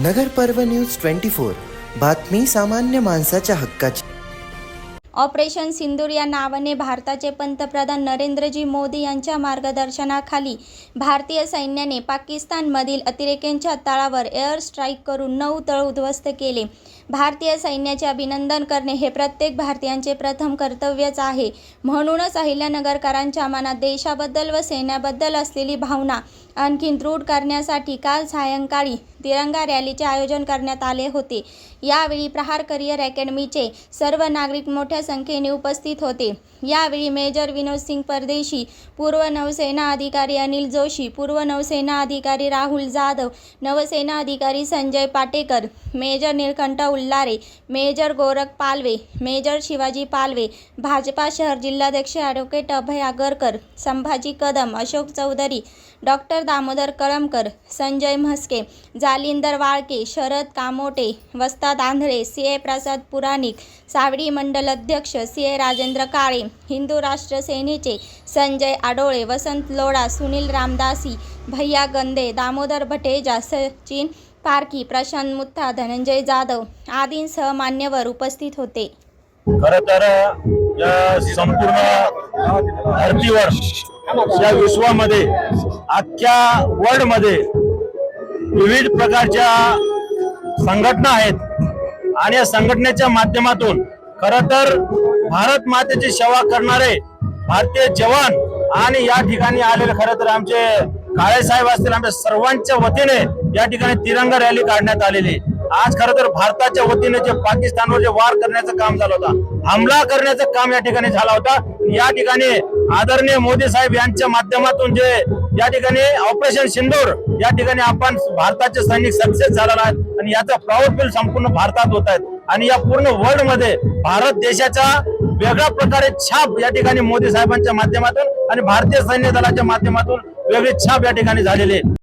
नगर पर्व news twenty four. बातमी सामान्य माणसाच्या हक्काची. ऑपरेशन सिंदूर या नावाने भारताचे पंतप्रधान नरेंद्रजी मोदी यांच्या मार्गदर्शनाखाली भारतीय सैन्याने पाकिस्तानमधील अतिरेक्यांच्या तळावर एअर स्ट्राईक करून नऊ तळ उद्ध्वस्त केले. भारतीय सैन्याचे अभिनंदन करणे हे प्रत्येक भारतीयांचे प्रथम कर्तव्यच आहे. म्हणूनच अहिल्यानगरकरांच्या मनात देशाबद्दल व सैन्याबद्दल असलेली भावना आणखीन दृढ करण्यासाठी काल सायंकाळी तिरंगा रॅलीचे आयोजन करण्यात आले होते. यावेळी प्रहार करिअर अकॅडमीचे सर्व नागरिक मोठ्या संख्येने उपस्थित होते. यावेळी मेजर विनोद सिंग परदेशी पूर्व नौसेना अधिकारी अनिल जोशी पूर्व नौसेना अधिकारी राहुल जाधव नवसेना अधिकारी Sanjay Patekar major Nilkanth Ullare major Gorakh Palve major Shivaji Palve Bhajapa शहर जिल्हाध्यक्ष ॲडव्होकेट अभय आगरकर संभाजी कदम अशोक चौधरी डॉक्टर दामोदर कळमकर संजय म्हस्के जालिंदर वाळके शरद कामोटे वस्ताद आंधळे सी ए प्रसाद पुराणिक सावडी मंडल अध्यक्ष सी ए राजेंद्र काळे हिंदू राष्ट्र सेनेचे संजय आडोळे वसंत लोढा सुनील रामदासी भैया गंदे दामोदर भटेजा सचिन पारखी प्रशांत मुत्था धनंजय जाधव आदींसह मान्यवर उपस्थित होते. खर तर या संपूर्ण धर्तीवर या विश्वामध्ये अख्ख्या वर्ल्डमध्ये विविध प्रकारच्या संघटना आहेत. आणि या संघटनेच्या माध्यमातून खर तर भारत मातेची सेवा करणारे भारतीय जवान आणि या ठिकाणी आलेले खरं तर आमचे काळे साहेब असतील आमच्या सर्वांच्या वतीने या ठिकाणी तिरंगा रॅली काढण्यात आलेली आज खरं तर भारताच्या वतीने जे पाकिस्तानवर जे वार करण्याचं काम झालं होतं हमला करण्याचं काम या ठिकाणी झाला होता. या ठिकाणी आदरणीय मोदी साहेब यांच्या माध्यमातून जे या ठिकाणी ऑपरेशन सिंदूर या ठिकाणी आपण भारताचे सैनिक सक्सेस झालेला आहे आणि याचा प्राऊड फील संपूर्ण भारतात होत आहेत. आणि या पूर्ण वर्ल्डमध्ये भारत देशाचा वेगळ्या प्रकारे छाप या ठिकाणी मोदी साहेबांच्या माध्यमातून आणि भारतीय सैन्य दलाच्या माध्यमातून वेगळी छाप या ठिकाणी झालेली आहे.